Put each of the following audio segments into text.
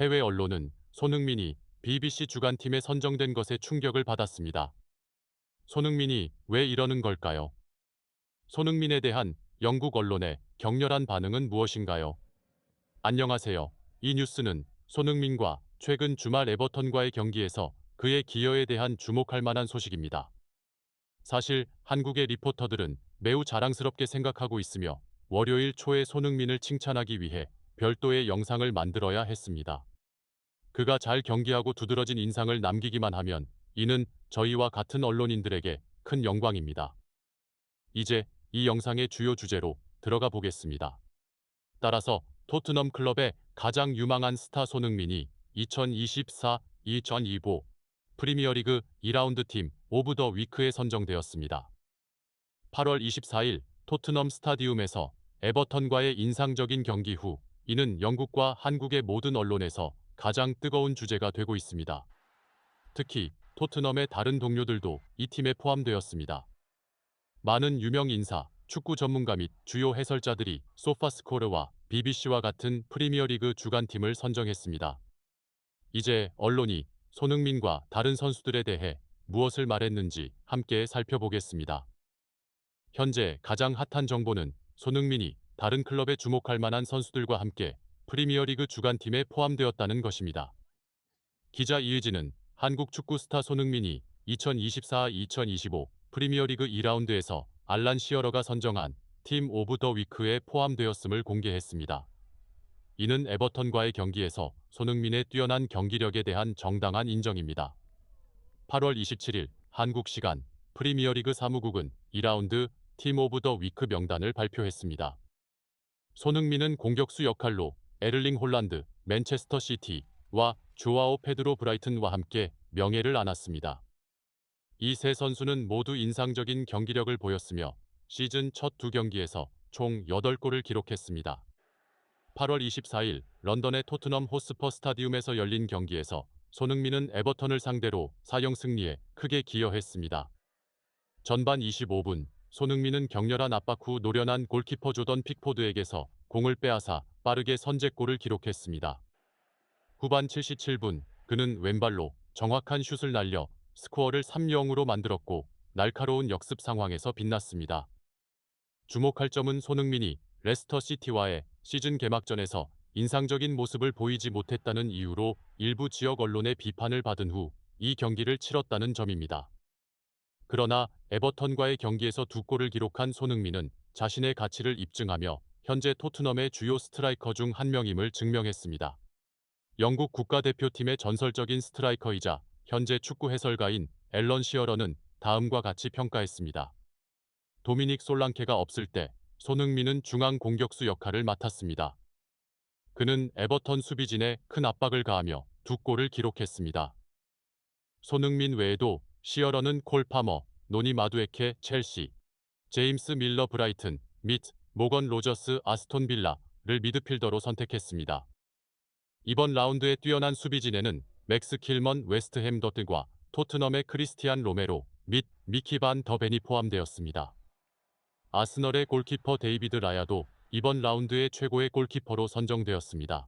해외 언론은 손흥민이 BBC 주간팀에 선정된 것에 충격을 받았습니다. 손흥민이 왜 이러는 걸까요? 손흥민에 대한 영국 언론의 격렬한 반응은 무엇인가요? 안녕하세요. 이 뉴스는 손흥민과 최근 주말 에버턴과의 경기에서 그의 기여에 대한 주목할 만한 소식입니다. 사실 한국의 리포터들은 매우 자랑스럽게 생각하고 있으며 월요일 초에 손흥민을 칭찬하기 위해 별도의 영상을 만들어야 했습니다. 그가 잘 경기하고 두드러진 인상을 남기기만 하면 이는 저희와 같은 언론인들에게 큰 영광입니다. 이제 이 영상의 주요 주제로 들어가 보겠습니다. 따라서 토트넘 클럽의 가장 유망한 스타 손흥민이 2024-2025 프리미어리그 2라운드 팀 오브 더 위크에 선정되었습니다. 8월 24일 토트넘 스타디움에서 에버턴과의 인상적인 경기 후 이는 영국과 한국의 모든 언론에서 가장 뜨거운 주제가 되고 있습니다. 특히 토트넘의 다른 동료들도 이 팀에 포함되었습니다. 많은 유명 인사, 축구 전문가 및 주요 해설자들이 소파스코르와 BBC와 같은 프리미어리그 주간팀을 선정했습니다. 이제 언론이 손흥민과 다른 선수들에 대해 무엇을 말했는지 함께 살펴보겠습니다. 현재 가장 핫한 정보는 손흥민이 다른 클럽에 주목할 만한 선수들과 함께 프리미어리그 주간팀에 포함되었다는 것입니다. 기자 이의진은 한국 축구 스타 손흥민이 2024-2025 프리미어리그 2라운드에서 알란 시어러가 선정한 팀 오브 더 위크에 포함되었음을 공개했습니다. 이는 에버턴과의 경기에서 손흥민의 뛰어난 경기력에 대한 정당한 인정입니다. 8월 27일 한국 시간 프리미어리그 사무국은 2라운드 팀 오브 더 위크 명단을 발표했습니다. 손흥민은 공격수 역할로 에를링 홀란드, 맨체스터 시티와 조아오 페드로 브라이튼과 함께 명예를 안았습니다. 이 세 선수는 모두 인상적인 경기력을 보였으며 시즌 첫 두 경기에서 총 8골을 기록했습니다. 8월 24일 런던의 토트넘 호스퍼 스타디움에서 열린 경기에서 손흥민은 에버턴을 상대로 4영 승리에 크게 기여했습니다. 전반 25분 손흥민은 격렬한 압박 후 노련한 골키퍼 조던 픽포드에게서 공을 빼앗아 빠르게 선제골을 기록했습니다. 후반 77분 그는 왼발로 정확한 슛을 날려 스코어를 3-0으로 만들었고 날카로운 역습 상황에서 빛났습니다. 주목할 점은 손흥민이 레스터 시티와의 시즌 개막전에서 인상적인 모습을 보이지 못했다는 이유로 일부 지역 언론의 비판을 받은 후 이 경기를 치렀다는 점입니다. 그러나 에버턴과의 경기에서 두 골을 기록한 손흥민은 자신의 가치를 입증하며 현재 토트넘의 주요 스트라이커 중 한 명임을 증명했습니다. 영국 국가대표팀의 전설적인 스트라이커이자 현재 축구 해설가인 앨런 시어러는 다음과 같이 평가했습니다. 도미닉 솔랑케가 없을 때 손흥민은 중앙 공격수 역할을 맡았습니다. 그는 에버턴 수비진에 큰 압박을 가하며 두 골을 기록했습니다. 손흥민 외에도 시어러는 콜 파머, 노니 마두에케 첼시, 제임스 밀러 브라이튼 및 모건 로저스 아스톤 빌라를 미드필더로 선택했습니다. 이번 라운드의 뛰어난 수비진에는 맥스 킬먼 웨스트햄 더트과 토트넘의 크리스티안 로메로 및 미키 반 더벤이 포함되었습니다. 아스널의 골키퍼 데이비드 라야도 이번 라운드의 최고의 골키퍼로 선정되었습니다.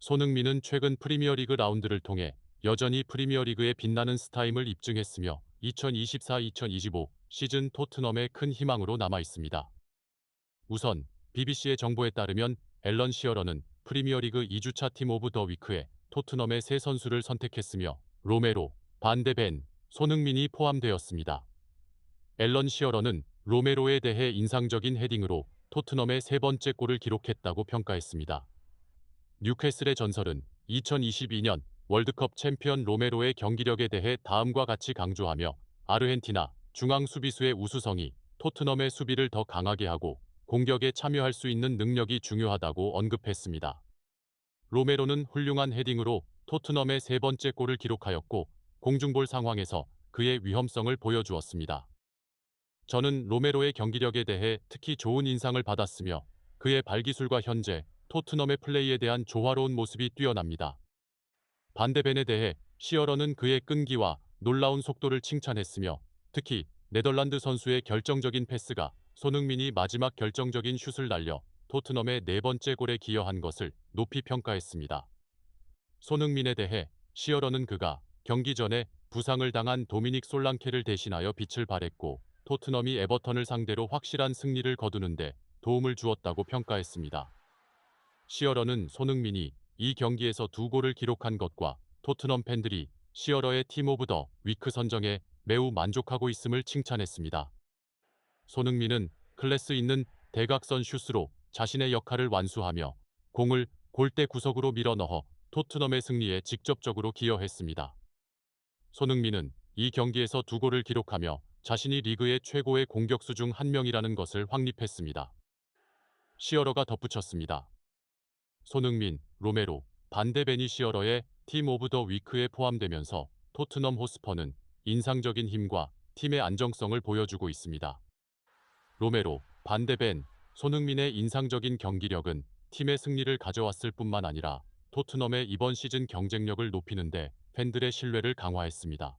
손흥민은 최근 프리미어리그 라운드를 통해 여전히 프리미어리그의 빛나는 스타임을 입증했으며 2024-2025 시즌 토트넘의 큰 희망으로 남아 있습니다. 우선 BBC의 정보에 따르면 앨런 시어러는 프리미어리그 2주차 팀 오브 더 위크에 토트넘의 세 선수를 선택했으며 로메로, 반데벤, 손흥민이 포함되었습니다. 앨런 시어러는 로메로에 대해 인상적인 헤딩으로 토트넘의 세 번째 골을 기록했다고 평가했습니다. 뉴캐슬의 전설은 2022년 월드컵 챔피언 로메로의 경기력에 대해 다음과 같이 강조하며 아르헨티나 중앙 수비수의 우수성이 토트넘의 수비를 더 강하게 하고 공격에 참여할 수 있는 능력이 중요하다고 언급했습니다. 로메로는 훌륭한 헤딩으로 토트넘의 세 번째 골을 기록하였고 공중볼 상황에서 그의 위험성을 보여주었습니다. 저는 로메로의 경기력에 대해 특히 좋은 인상을 받았으며 그의 발기술과 현재 토트넘의 플레이에 대한 조화로운 모습이 뛰어납니다. 반대벤에 대해 시어러는 그의 끈기와 놀라운 속도를 칭찬했으며 특히 네덜란드 선수의 결정적인 패스가 손흥민이 마지막 결정적인 슛을 날려 토트넘의 네 번째 골에 기여한 것을 높이 평가했습니다. 손흥민에 대해 시어러는 그가 경기 전에 부상을 당한 도미닉 솔랑케를 대신하여 빛을 발했고 토트넘이 에버턴을 상대로 확실한 승리를 거두는데 도움을 주었다고 평가했습니다. 시어러는 손흥민이 이 경기에서 두 골을 기록한 것과 토트넘 팬들이 시어러의 팀 오브 더 위크 선정에 매우 만족하고 있음을 칭찬했습니다. 손흥민은 클래스 있는 대각선 슛으로 자신의 역할을 완수하며 공을 골대 구석으로 밀어 넣어 토트넘의 승리에 직접적으로 기여했습니다. 손흥민은 이 경기에서 두 골을 기록하며 자신이 리그의 최고의 공격수 중 한 명이라는 것을 확립했습니다. 시어러가 덧붙였습니다. 손흥민, 로메로, 반데베니 시어러의 팀 오브 더 위크에 포함되면서 토트넘 호스퍼는 인상적인 힘과 팀의 안정성을 보여주고 있습니다. 로메로, 반데벤, 손흥민의 인상적인 경기력은 팀의 승리를 가져왔을 뿐만 아니라 토트넘의 이번 시즌 경쟁력을 높이는데 팬들의 신뢰를 강화했습니다.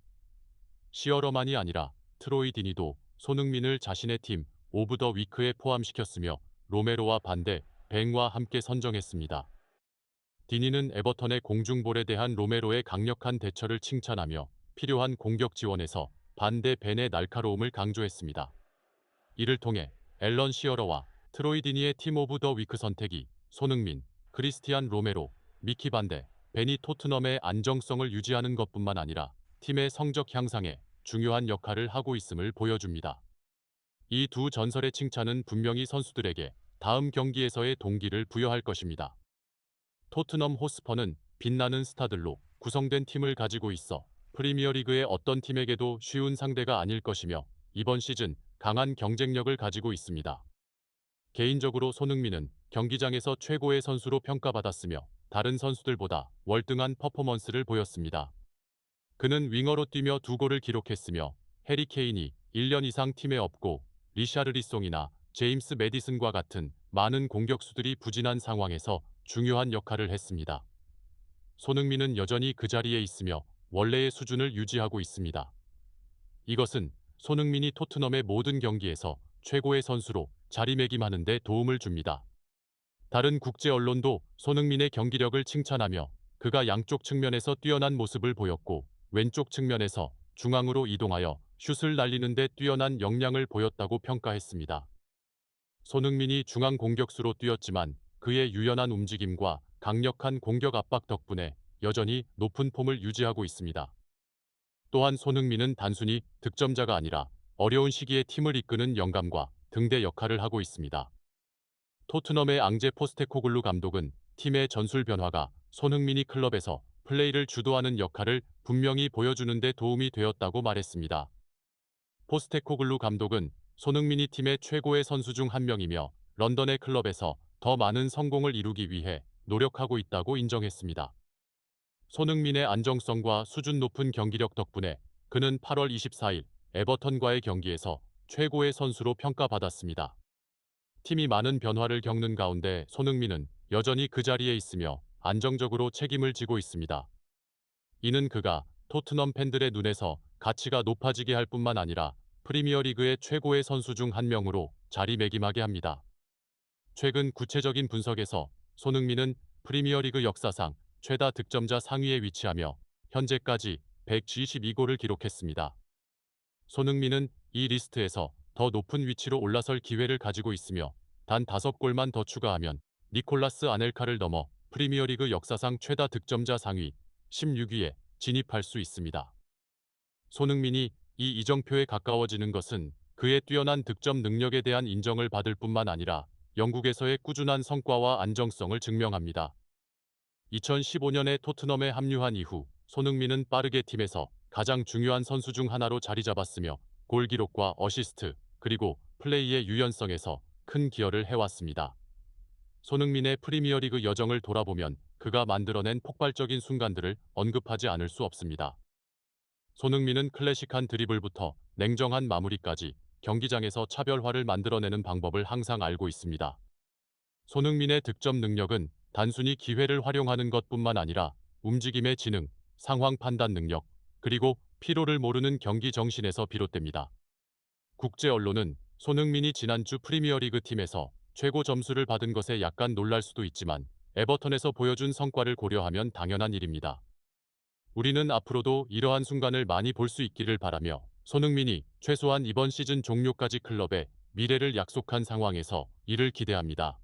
시어러만이 아니라 트로이 디니도 손흥민을 자신의 팀 오브 더 위크에 포함시켰으며 로메로와 반데, 뱅과 함께 선정했습니다. 디니는 에버턴의 공중볼에 대한 로메로의 강력한 대처를 칭찬하며 필요한 공격 지원에서 반대 벤의 날카로움을 강조했습니다. 이를 통해 앨런 시어러와 트로이 디니의 팀 오브 더 위크 선택이 손흥민, 크리스티안 로메로, 미키 반데, 벤이 토트넘의 안정성을 유지하는 것뿐만 아니라 팀의 성적 향상에 중요한 역할을 하고 있음을 보여줍니다. 이 두 전설의 칭찬은 분명히 선수들에게 다음 경기에서의 동기를 부여할 것입니다. 토트넘 호스퍼는 빛나는 스타들로 구성된 팀을 가지고 있어 프리미어리그의 어떤 팀에게도 쉬운 상대가 아닐 것이며 이번 시즌 강한 경쟁력을 가지고 있습니다. 개인적으로 손흥민은 경기장에서 최고의 선수로 평가받았으며 다른 선수들보다 월등한 퍼포먼스를 보였습니다. 그는 윙어로 뛰며 두 골을 기록했으며 해리 케인이 1년 이상 팀에 없고 리샤르리송이나 제임스 메디슨과 같은 많은 공격수들이 부진한 상황에서 중요한 역할을 했습니다. 손흥민은 여전히 그 자리에 있으며 원래의 수준을 유지하고 있습니다. 이것은 손흥민이 토트넘의 모든 경기에서 최고의 선수로 자리매김하는 데 도움을 줍니다. 다른 국제 언론도 손흥민의 경기력을 칭찬하며 그가 양쪽 측면에서 뛰어난 모습을 보였고 왼쪽 측면에서 중앙으로 이동하여 슛을 날리는 데 뛰어난 역량을 보였다고 평가했습니다. 손흥민이 중앙 공격수로 뛰었지만 그의 유연한 움직임과 강력한 공격 압박 덕분에 여전히 높은 폼을 유지하고 있습니다. 또한 손흥민은 단순히 득점자가 아니라 어려운 시기에 팀을 이끄는 영감과 등대 역할을 하고 있습니다. 토트넘의 앙제 포스테코글루 감독은 팀의 전술 변화가 손흥민이 클럽에서 플레이를 주도하는 역할을 분명히 보여주는 데 도움이 되었다고 말했습니다. 포스테코글루 감독은 손흥민이 팀의 최고의 선수 중 한 명이며 런던의 클럽에서 더 많은 성공을 이루기 위해 노력하고 있다고 인정했습니다. 손흥민의 안정성과 수준 높은 경기력 덕분에 그는 8월 24일 에버턴과의 경기에서 최고의 선수로 평가받았습니다. 팀이 많은 변화를 겪는 가운데 손흥민은 여전히 그 자리에 있으며 안정적으로 책임을 지고 있습니다. 이는 그가 토트넘 팬들의 눈에서 가치가 높아지게 할 뿐만 아니라 프리미어리그의 최고의 선수 중 한 명으로 자리매김하게 합니다. 최근 구체적인 분석에서 손흥민은 프리미어리그 역사상 최다 득점자 상위에 위치하며 현재까지 172골을 기록했습니다. 손흥민은 이 리스트에서 더 높은 위치로 올라설 기회를 가지고 있으며 단 5골만 더 추가하면 니콜라스 아넬카를 넘어 프리미어리그 역사상 최다 득점자 상위 16위에 진입할 수 있습니다. 손흥민이 이 이정표에 가까워지는 것은 그의 뛰어난 득점 능력에 대한 인정을 받을 뿐만 아니라 영국에서의 꾸준한 성과와 안정성을 증명합니다. 2015년에 토트넘에 합류한 이후 손흥민은 빠르게 팀에서 가장 중요한 선수 중 하나로 자리 잡았으며 골 기록과 어시스트 그리고 플레이의 유연성에서 큰 기여를 해왔습니다. 손흥민의 프리미어리그 여정을 돌아보면 그가 만들어낸 폭발적인 순간들을 언급하지 않을 수 없습니다. 손흥민은 클래식한 드리블부터 냉정한 마무리까지 경기장에서 차별화를 만들어내는 방법을 항상 알고 있습니다. 손흥민의 득점 능력은 단순히 기회를 활용하는 것뿐만 아니라 움직임의 지능, 상황 판단 능력, 그리고 피로를 모르는 경기 정신에서 비롯됩니다. 국제 언론은 손흥민이 지난주 프리미어리그 팀에서 최고 점수를 받은 것에 약간 놀랄 수도 있지만 에버턴에서 보여준 성과를 고려하면 당연한 일입니다. 우리는 앞으로도 이러한 순간을 많이 볼 수 있기를 바라며 손흥민이 최소한 이번 시즌 종료까지 클럽에 미래를 약속한 상황에서 이를 기대합니다.